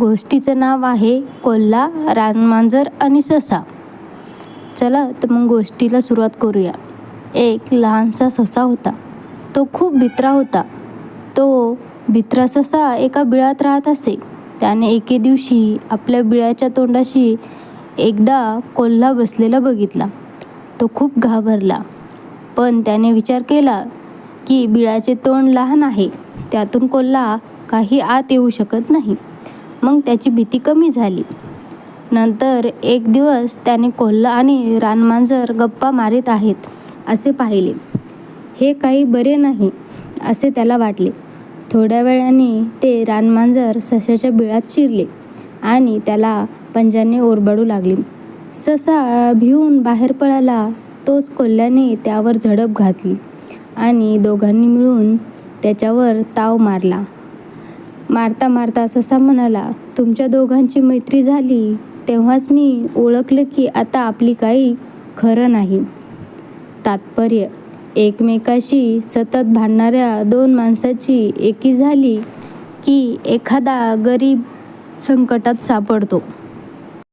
गोष्टीचं नाव आहे कोल्हा रानमांजर आणि ससा. चला तर मग गोष्टीला सुरुवात करूया. एक लहानसा ससा होता. तो खूप भित्रा होता. तो भित्रा ससा एका बिळात राहत असे. त्याने एके दिवशी आपल्या बिळाच्या तोंडाशी एकदा कोल्हा बसलेला बघितला. तो खूप घाबरला. पण त्याने विचार केला की बिळाचे तोंड लहान आहे. त्यातून कोल्हा काही आत येऊ शकत नाही. मग त्याची भीती कमी झाली. नंतर एक दिवस त्याने कोल्हा आणि रानमांजर गप्पा मारीत आहेत असे पाहिले. हे काही बरे नाही असे त्याला वाटले. थोड्या वेळाने ते रानमांजर सशाच्या बिळात शिरले आणि त्याला पंजाने ओरबाडू लागले. ससा भिवून बाहेर पळाला तोच कोल्ह्याने त्यावर झडप घातली आणि दोघांनी मिळून त्याच्यावर ताव मारला. मारता मारता ससा म्हणाला तुमच्या दोघांची मैत्री झाली तेव्हाच मी ओळखलं की आता आपली काही खरं नाही. तात्पर्य एकमेकाशी सतत भांडणाऱ्या दोन माणसाची एकी झाली की एखादा गरीब संकटात सापडतो.